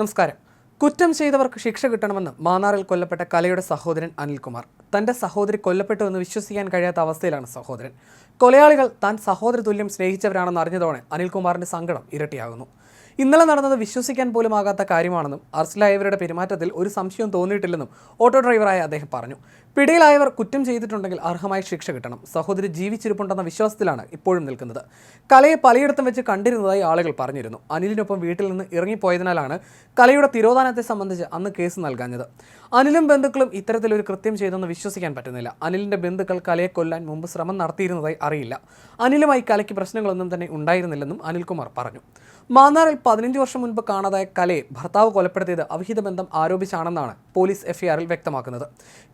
നമസ്കാരം. കുറ്റം ചെയ്തവർക്ക് ശിക്ഷ കിട്ടണമെന്ന് മാന്നാറിൽ കൊല്ലപ്പെട്ട കലയുടെ സഹോദരൻ അനിൽകുമാർ. തന്റെ സഹോദരി കൊല്ലപ്പെട്ടു എന്ന് വിശ്വസിക്കാൻ കഴിയാത്ത അവസ്ഥയിലാണ് സഹോദരൻ. കൊലയാളികൾ താൻ സഹോദര തുല്യം സ്നേഹിച്ചവരാണെന്ന് അറിഞ്ഞതോടെ അനിൽകുമാറിന്റെ സങ്കടം ഇരട്ടിയാകുന്നു. ഇന്നലെ നടന്നത് വിശ്വസിക്കാൻ പോലും ആകാത്ത കാര്യമാണെന്നും അറസ്റ്റിലായവരുടെ പെരുമാറ്റത്തിൽ ഒരു സംശയവും തോന്നിയിട്ടില്ലെന്നും ഓട്ടോ ഡ്രൈവറായ അദ്ദേഹം പറഞ്ഞു. പിടിയിലായവർ കുറ്റം ചെയ്തിട്ടുണ്ടെങ്കിൽ അർഹമായ ശിക്ഷ കിട്ടണം. സഹോദരി ജീവിച്ചിരിപ്പുണ്ടെന്ന വിശ്വാസത്തിലാണ് ഇപ്പോഴും നിൽക്കുന്നത്. കലയെ പലയിടത്തും വെച്ച് കണ്ടിരുന്നതായി ആളുകൾ പറഞ്ഞിരുന്നു. അനിലിനൊപ്പം വീട്ടിൽ നിന്ന് ഇറങ്ങിപ്പോയതിനാലാണ് കലയുടെ തിരോധാനത്തെ സംബന്ധിച്ച് അന്ന് കേസ് നൽകാഞ്ഞത്. അനിലും ബന്ധുക്കളും ഇത്തരത്തിലൊരു കൃത്യം ചെയ്തെന്ന് വിശ്വസിക്കാൻ പറ്റുന്നില്ല. അനിലിന്റെ ബന്ധുക്കൾ കലയെ കൊല്ലാൻ മുമ്പ് ശ്രമം നടത്തിയിരുന്നതായി അറിയില്ല. അനിലുമായി കലയ്ക്ക് പ്രശ്നങ്ങളൊന്നും തന്നെ ഉണ്ടായിരുന്നില്ലെന്നും അനിൽകുമാർ പറഞ്ഞു. മാന്നാറിൽ പതിനഞ്ച് വർഷം മുൻപ് കാണാതായ കലയെ ഭർത്താവ് കൊലപ്പെടുത്തിയത് അവിഹിത ബന്ധം ആരോപിച്ചാണെന്നാണ് പോലീസ് എഫ്ഐആറിൽ വ്യക്തമാക്കുന്നത്.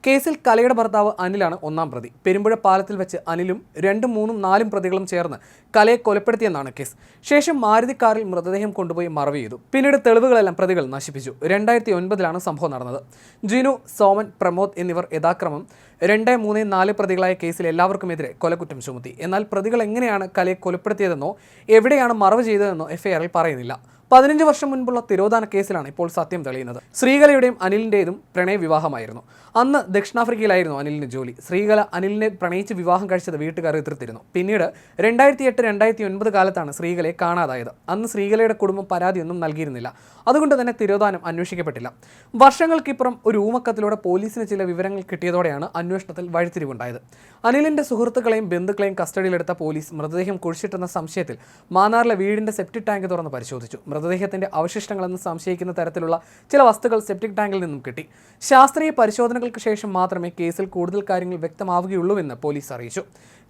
കേസിൽ കലയുടെ ഭർത്താവ് അനിലാണ് ഒന്നാം പ്രതി. പെരുമ്പുഴ പാലത്തിൽ വെച്ച് അനിലും രണ്ടും മൂന്നും നാലും പ്രതികളും ചേർന്ന് കലയെ കൊലപ്പെടുത്തിയെന്നാണ് കേസ്. ശേഷം മാരുതി കാറിൽ മൃതദേഹം കൊണ്ടുപോയി മറവ് ചെയ്തു. പിന്നീട് തെളിവുകളെല്ലാം പ്രതികൾ നശിപ്പിച്ചു. രണ്ടായിരത്തി ഒൻപതിലാണ് സംഭവം നടന്നത്. ജിനു സോമൻ പ്രമോദ് എന്നിവർ യഥാക്രമം രണ്ട് മൂന്ന് നാല് പ്രതികളായ കേസിൽ എല്ലാവർക്കുമെതിരെ കൊലക്കുറ്റം ചുമത്തി. എന്നാൽ പ്രതികൾ എങ്ങനെയാണ് കലയെ കൊലപ്പെടുത്തിയതെന്നോ എവിടെയാണ് മറവ് ചെയ്തതെന്നോ എഫ്ഐആറിൽ പറയുന്നില്ല. പതിനഞ്ച് വർഷം മുൻപുള്ള തിരോധാന കേസിലാണ് ഇപ്പോൾ സത്യം തെളിയുന്നത്. ശ്രീകലയുടെയും അനിലിന്റെതും പ്രണയ വിവാഹമായിരുന്നു. അന്ന് ദക്ഷിണാഫ്രിക്കയിലായിരുന്നു അനിലിന് ജോലി. ശ്രീകല അനിലിനെ പ്രണയിച്ച് വിവാഹം കഴിച്ചത് വീട്ടുകാർ എതിർത്തിരുന്നു. പിന്നീട് രണ്ടായിരത്തി എട്ട് രണ്ടായിരത്തി ഒൻപത് കാലത്താണ് ശ്രീകലയെ കാണാതായത്. അന്ന് ശ്രീകലയുടെ കുടുംബം പരാതിയൊന്നും നൽകിയിരുന്നില്ല. അതുകൊണ്ട് തന്നെ തിരോധാനം അന്വേഷിക്കപ്പെട്ടില്ല. വർഷങ്ങൾക്കിപ്പുറം ഒരു ഊമക്കത്തിലൂടെ പോലീസിന് ചില വിവരങ്ങൾ കിട്ടിയതോടെയാണ് അന്വേഷണത്തിൽ വഴിത്തിരിവുണ്ടായത്. അനിലിന്റെ സുഹൃത്തുക്കളെയും ബന്ധുക്കളെയും കസ്റ്റഡിയിലെടുത്ത പോലീസ് മൃതദേഹം കുഴിച്ചിട്ടെന്ന സംശയത്തിൽ മാന്നാറിലെ വീടിന്റെ സെപ്റ്റിക് ടാങ്ക് തുറന്ന് പരിശോധിച്ചു. മൃതദേഹത്തിന്റെ അവശിഷ്ടങ്ങളെന്ന് സംശയിക്കുന്ന തരത്തിലുള്ള ചില വസ്തുക്കൾ സെപ്റ്റിക് ടാങ്കിൽ നിന്നും കിട്ടി. ശാസ്ത്രീയ പരിശോധനകൾക്ക് ശേഷം മാത്രമേ കേസിൽ കൂടുതൽ കാര്യങ്ങൾ വ്യക്തമാവുകയുള്ളൂവെന്ന് പോലീസ് അറിയിച്ചു.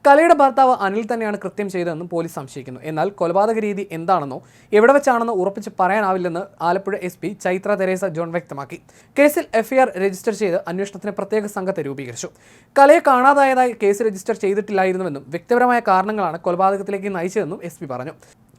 കലയുടെ ഭർത്താവ് അനിൽ തന്നെയാണ് കൃത്യം ചെയ്തതെന്നും പോലീസ് സംശയിക്കുന്നു. എന്നാൽ കൊലപാതക രീതി എന്താണെന്നോ എവിടെ വെച്ചാണെന്നോ ഉറപ്പിച്ച് പറയാനാവില്ലെന്ന് Alappuzha S P Chaithra Teresa John വ്യക്തമാക്കി. കേസിൽ എഫ്ഐആർ രജിസ്റ്റർ ചെയ്ത് അന്വേഷണത്തിന് പ്രത്യേക സംഘത്തെ രൂപീകരിച്ചു. കലയെ കാണാതായതായി കേസ് രജിസ്റ്റർ ചെയ്തിട്ടില്ലായിരുന്നുവെന്നും വ്യക്തിപരമായ കാരണങ്ങളാണ് കൊലപാതകത്തിലേക്ക് നയിച്ചതെന്നും എസ് പറഞ്ഞു.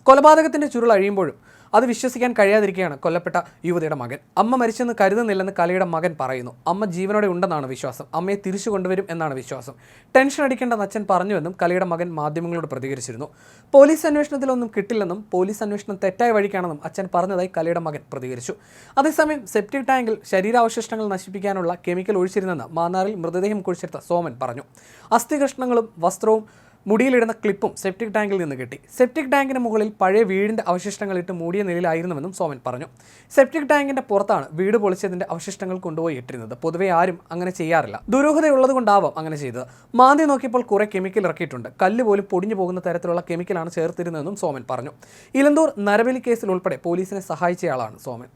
കൊലപാതകത്തിന്റെ ചുരുൾ അഴിയുമ്പോഴും അത് വിശ്വസിക്കാൻ കഴിയാതിരിക്കുകയാണ് കൊല്ലപ്പെട്ട യുവതിയുടെ മകൻ. അമ്മ മരിച്ചെന്ന് കരുതുന്നില്ലെന്ന് കലയുടെ മകൻ പറയുന്നു. അമ്മ ജീവനോടെ ഉണ്ടെന്നാണ് വിശ്വാസം. അമ്മയെ തിരിച്ചു കൊണ്ടുവരും എന്നാണ് വിശ്വാസം. ടെൻഷൻ അടിക്കേണ്ടെന്ന് അച്ഛൻ പറഞ്ഞുവെന്നും കലയുടെ മകൻ മാധ്യമങ്ങളോട് പ്രതികരിച്ചിരുന്നു. പോലീസ് അന്വേഷണത്തിലൊന്നും കിട്ടില്ലെന്നും പോലീസ് അന്വേഷണം തെറ്റായ വഴിക്കാണെന്നും അച്ഛൻ പറഞ്ഞതായി കലയുടെ മകൻ പ്രതികരിച്ചു. അതേസമയം സെപ്റ്റിക് ടാങ്കിൽ ശരീരാവശിഷ്ടങ്ങൾ നശിപ്പിക്കാനുള്ള കെമിക്കൽ ഒഴിച്ചിരുന്നെന്ന് മാന്നാറിൽ മൃതദേഹം കുഴിച്ചെടുത്ത സോമൻ പറഞ്ഞു. അസ്ഥികൃഷ്ണങ്ങളും വസ്ത്രവും മുടിയിലിടുന്ന ക്ലിപ്പും സെപ്റ്റിക് ടാങ്കിൽ നിന്ന് കിട്ടി. സെപ്റ്റിക് ടാങ്കിന് മുകളിൽ പഴയ വീടിന്റെ അവശിഷ്ടങ്ങൾ ഇട്ട് മൂടിയ നിലയിലായിരുന്നുവെന്നും സോമൻ പറഞ്ഞു. സെപ്റ്റിക് ടാങ്കിന്റെ പുറത്താണ് വീട് പൊളിച്ചതിന്റെ അവശിഷ്ടങ്ങൾ കൊണ്ടുപോയി ഇട്ടിരുന്നത്. പൊതുവെ ആരും അങ്ങനെ ചെയ്യാറില്ല. ദുരൂഹതയുള്ളത് കൊണ്ടാവാം അങ്ങനെ ചെയ്തത്. മാന്തി നോക്കിയപ്പോൾ കുറെ കെമിക്കൽ ഇറക്കിയിട്ടുണ്ട്. കല്ല് പോലും പൊടിഞ്ഞു പോകുന്ന തരത്തിലുള്ള കെമിക്കലാണ് ചേർത്തിരുന്നതെന്നും സോമൻ പറഞ്ഞു. ഇലന്തൂർ നരബലി കേസിൽ ഉൾപ്പെടെ പോലീസിനെ സഹായിച്ചയാളാണ് സോമൻ.